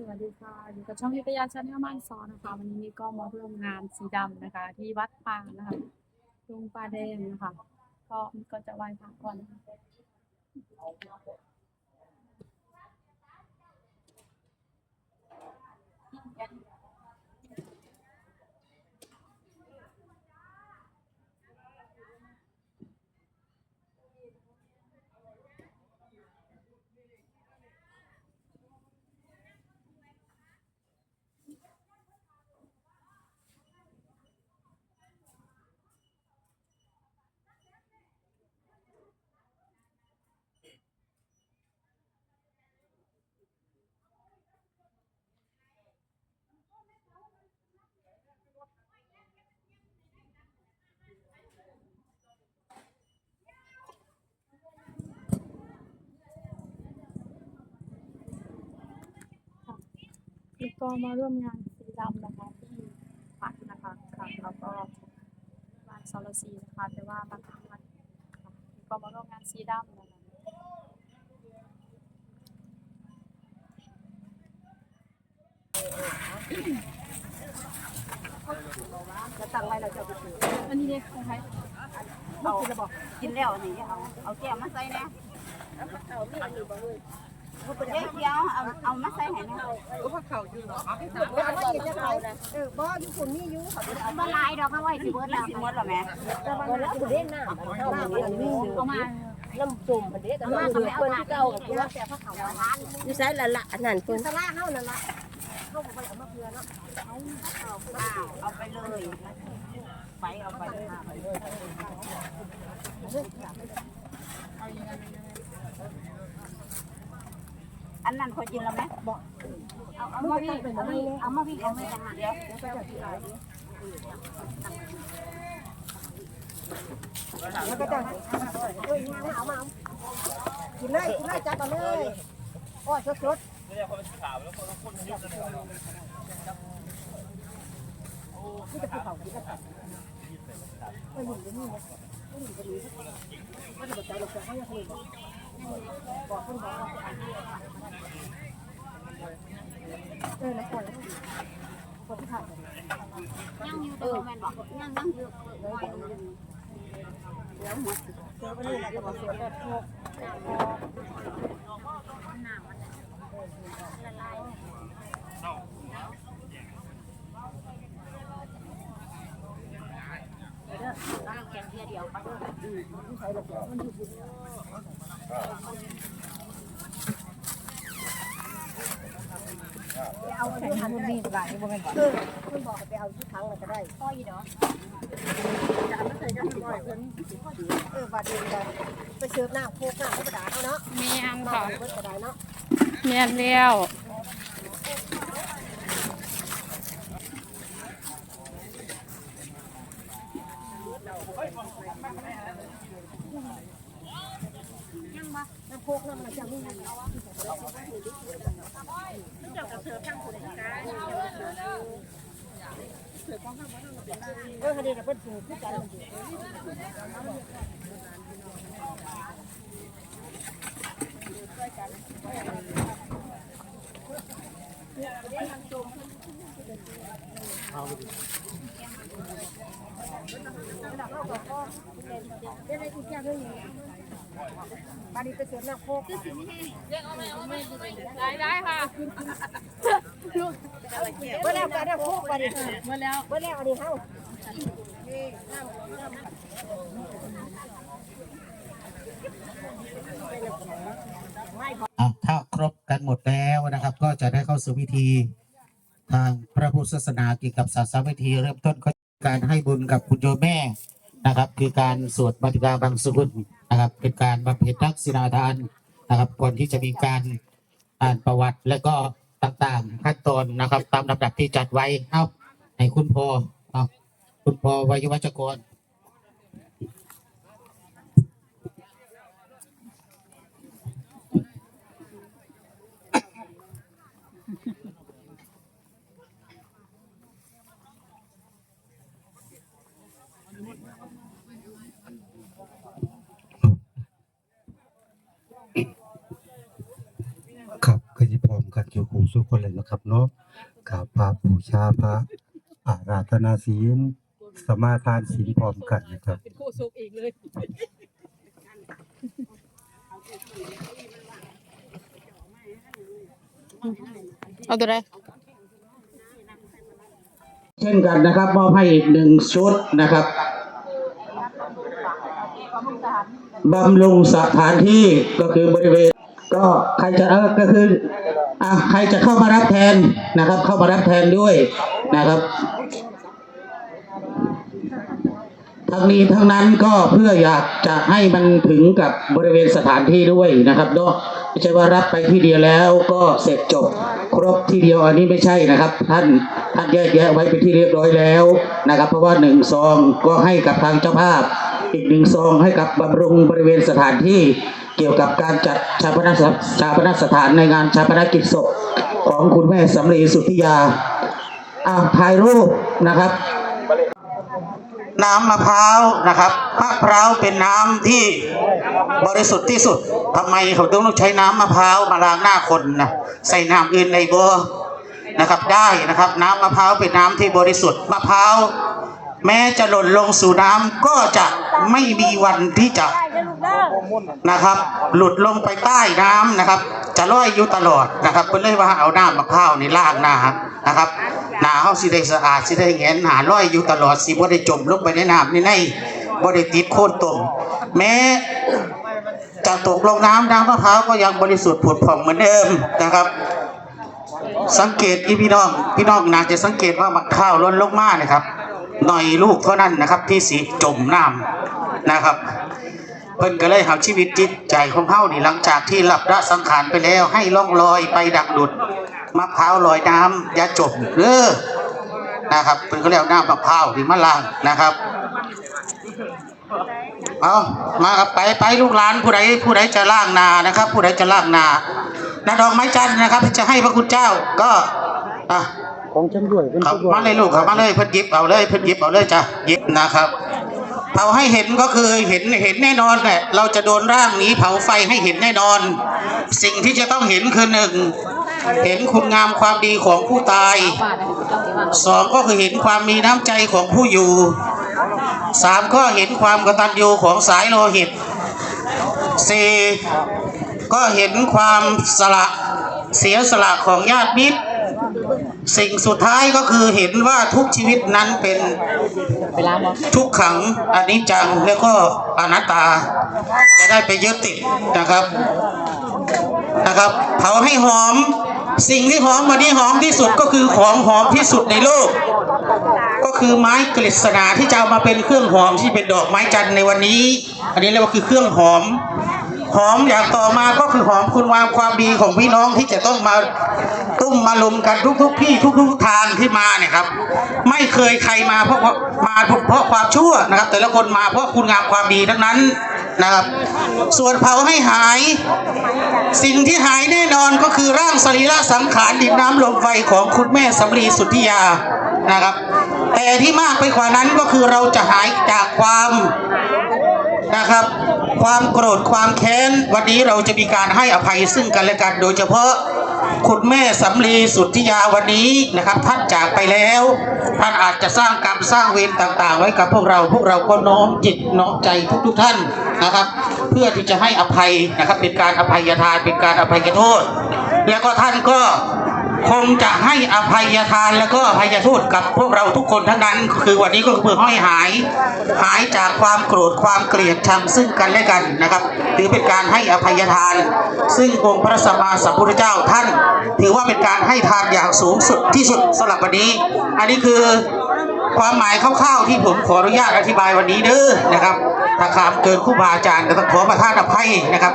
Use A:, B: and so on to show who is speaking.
A: สวัสดีค่ะอยู่กับช่องวิทยาชาแนลบ้านซอนนะคะ วันนี้ก็มาร่วมงานสีดำนะคะ ที่วัดปางนะคะลุงปลาแดงนะคะก็ก็จะไหว้พระก่อนี้ก็มาร่วมงานสีดำนะคะที่วัดนะคะค่ะแล้วก็บ้านซอลซีนะคะแต่ว่าบ้านทางวัดค่ะแล้วก็มาร่วมงานสีดำนะคะ
B: จะตั้งไว้เราจะไปซื้อ
A: อันนี้เนี่ยของใคร
B: เอากินแล้วนี่เอาเอาแก้วมาใส่นะเอา
C: มีอันนี้บ่เลย
B: ดี๋ยวเดี๋ยวเอาเอามาใส่ให้นะ
D: รู้ว่าเขาอยู่เหรอ
B: เอามากินจะเขาเออบ่อยู่คนนี้อยู่เขาเอามาลายดอกมาไว้สิเบิดแล้วสิหมดแล้วแม่แต่ว่าแล้วสิเด่นน้ำเข้ามามันมี
A: เอามา
B: น้ำจุ่มมันเด้แต่ว่าเขาเอามาเก่ากับว่าแต่พระเขาว่าทานอยู่ใส่ละละนั่นเพิ่นสลาเฮานั่นล่ะเฮาบ่ไปเอามาเพื่อเนาะเอาเอาเอาไปเลยไปเอาไปไปเลย อันนั้นคนกินแล้วไหมบอก
A: เอาเอามาพี่
B: เอามาพี่เอามาพี่เอามาจังเดี๋ยวเดี๋ยวไปจับที่หนแล้วก็จะเฮ้ยเอามากินเลยกินเลยจับมาเลยโอ้สดสดนี่จะภูเขากินกันไม่หนุนจะนี่นะไม่หนุนจะนี่ไม่ได้ใจหรอกแต่เขาอยากเห็นบอกคนบอก เออแล้วก่อนแล้วคนที่ถ่าย
C: ยังอยู่แต่ว่าแม่นบอกยังยังอยู่น้อยอ
B: เดี๋ยวหมดเจอไปเลยแล้วก็บอกเสียแบบพวก
C: น้ำมันละลายเด้อตั้งแกงเทียเดียวก็เด้อ
B: เอา ที่ถังก็ได้หลายบ่แม่นบ่เออคุณบอกไปเอาที่ถังก็ได้
C: พ่ออีเนาะ
B: เออบาดเองกันไปเสิร์ฟน้ำโคกน้ำธรรมดาเขาเนาะ
A: แม่นค่ะ
B: เบิดก็ได้เนาะ
A: แม่นแล้ว
B: น้ำโคกน้ำอะไรจังนี่เออคดีเราเป็น สูตรที่กันมันอยู่ได้ได้อีกอย่างหนึง บาดนี้ไปเสิร์ฟน้ำโคก
A: ได้ได้ค่ะ
B: เมื่อแล้วก็ได้โคกบาดนี้เมา
A: แล้ว
B: เมื่อแล้วอันนี้เฮา
E: อะถ้าครบกันหมดแล้วนะครับ ก็จะได้เข้าสู่พิธีทางพระพุทธศาสนาเกี่ยวกับศาสนาพิธีเริ่มต้นก็การให้บุญกับคุณโยแม่นะครับ คือการสวดบัติกาบางสุกุล นะครับเป็นการบำเพ็ญทักษิณาทานนะครับก่อนที่จะมีการอ่านประวัติและก็ต่างๆขั้นตอนนะครับ ตามลำดับที่จัดไว้เอาในคุณพอเอาคุณพอวัยวัจกร ครับก็จะพร้อมกัน
D: สุขุสุขคนเลยนะครับเนาะกราบพระบูชาพระอาราธนาศีลสมาทานศีลพร้อมกันนะครับ
A: เอาตัวใด
E: เช่นกันนะครับมอบให้อีกหนึ่งชุดนะครับบำรุงสถานที่ก็คือบริเวณ ก็ใครจะเออก็คือ อะใครจะเข้ามารับแทนนะครับ เข้ามารับแทนด้วยนะครับ ทั้งนี้ทั้งนั้นก็เพื่ออยากจะให้มันถึงกับบริเวณสถานที่ด้วยนะครับเนาะไม่ใช่ว่ารับไปที่เดียวแล้วก็เสร็จจบครบที่เดียวอันนี้ไม่ใช่นะครับ ท่านท่านแยกแยะไว้เป็นที่เรียบร้อยแล้วนะครับ เพราะว่าหนึ่งซองก็ให้กับทางเจ้าภาพ อีกหนึ่งซองให้กับบำรุงบริเวณสถานที่เกี่ยวกับการจัดชาปนสถชาปนสถานในงานชาปนกิจศพของคุณแม่สำลีสุทธิยาอ่าถ่ายรูปนะครับ น้ำมะพร้าวนะครับมะพร้าวเป็นน้ำที่บริสุทธิ์ที่สุดทำไมเขาต้องใช้น้ำมะพร้าวมาล้างหน้าคนนะใส่น้ำอื่นในบ่นะครับได้นะครับน้ำมะพร้าวเป็นน้ำที่บริสุทธิ์มะพร้าวแม้จะหล่นลงสู่น้ำก็จะ ไม่มีวันที่จะนะครับ หลุดลงไปใต้น้ำนะครับ จะลอยอยู่ตลอดนะครับเพื่อเลยว่าเอาน้ำมะพร้าวนี่ล้างหน้านะครับหน้าเฮาสิได้สะอาดสิได้แงนหาลอยอยู่ตลอดสิบ่ได้จมลงไปในน้ำในในบ่ได้ติดโคลนตมแม้จะตกลงน้ำน้ำมะพร้าวก็ยังบริสุทธิ์ผุดผ่องเหมือนเดิมนะครับ สังเกตอีพี่น้องพี่น้องนาจะสังเกตว่ามักข้าวล้นลงมานะครับ หน่อยลูกเท่านั้นนะครับ ที่สีจมน้ำนะครับ เพิ่นก็เลยหาชีวิตจิตใจของเฮานี่หลังจากที่หลับระสังขารไปแล้ว ให้ล่องลอยไปดักดุดมะพร้าวลอยน้ำอย่าจมเด้อนะครับเพิ่นก็เรียกน้ำมะพร้าวที่มะลางนะครับเอามาไปไปลูกหลานผู้ใดผู้ใดจะล่างนานะครับ ผู้ใดจะล่างนานาดอกไม้จันทร์นะครับจะให้พระคุณเจ้าก็อะ
D: ของฉันด้วยเป็น
E: ครับ
D: ผู้ด้วย
E: มาเลยลูกครับมาเลยเพิ่นหยิบเอาเลยเพิ่นหยิบเอาเลยจ้ะหยิบนะครับเผาให้เห็นก็คือเห็นเห็นแน่นอนแหละเราจะโดนร่างนี้เผาไฟให้เห็นแน่นอน สิ่งที่จะต้องเห็นคือหนึ่งเห็นคุณงามความดีของผู้ตายสองก็คือเห็นความมีน้ำใจของผู้อยู่สามก็เห็นความกตัญญูของสายโลหิตสี่ก็เห็นความสละเสียสละของญาติมิตร สิ่งสุดท้ายก็คือเห็นว่าทุกชีวิตนั้นเป็นทุกขังอันิจจังแล้วก็อนัตตา จะได้ไปยึดติดนะครับนะครับเผาให้หอมสิ่งที่หอมวันนี้หอมที่สุดก็คือของหอมที่สุดในโลก ก็คือไม้กฤษณาที่จะเอามาเป็นเครื่องหอมที่เป็นดอกไม้จันทร์ในวันนี้ อันนี้เรียกว่าคือเครื่องหอม หอมอย่างต่อมาก็คือหอมคุณงามความดีของพี่น้องที่จะต้องมาตุ้มมาลุมกันทุกๆที่ทุกๆทางที่มาเนี่ยครับ ไม่เคยใครมาเพราะมาเพราะความชั่วนะครับ แต่ละคนมาเพราะคุณงามความดีทั้งนั้นนะครับ ส่วนเผาให้หาย สิ่งที่หายแน่นอนก็คือร่างสรีระสังขารดินน้ำลมไฟของคุณแม่สำลีสุทธิยานะครับ แต่ที่มากไปกว่านั้นก็คือเราจะหายจากความนะครับ ความโกรธความแค้น วันนี้เราจะมีการให้อภัยซึ่งกันและกัน โดยเฉพาะคุณแม่สำลีสุทธิยาวันนี้นะครับ ท่านจากไปแล้ว ท่านอาจจะสร้างกรรมสร้างเวรต่าง ๆ ไว้กับพวกเราพวกเราก็น้อมจิตน้อมใจทุกๆท่านนะครับ เพื่อที่จะให้อภัยนะครับเป็นการอภัยทานเป็นการอภัยโทษ แล้วก็ท่านก็ คงจะให้อภัยทานแล้วก็อภัยโทษกับพวกเราทุกคนทั้งนั้น คือวันนี้ก็คือเพื่อให้หาย หายจากความโกรธความเกลียดชังซึ่งกันและกันนะครับ ถือเป็นการให้อภัยทาน ซึ่งองค์พระสัมมาสัมพุทธเจ้าท่าน ถือว่าเป็นการให้ทานอย่างสูงสุดที่สุดสำหรับวันนี้ อันนี้คือความหมายคร่าวๆที่ผมขออนุญาตอธิบายวันนี้เด้อนะครับถ้าขามเกินครูบาอาจารย์ก็ต้องขอประทานอภัยนะครับ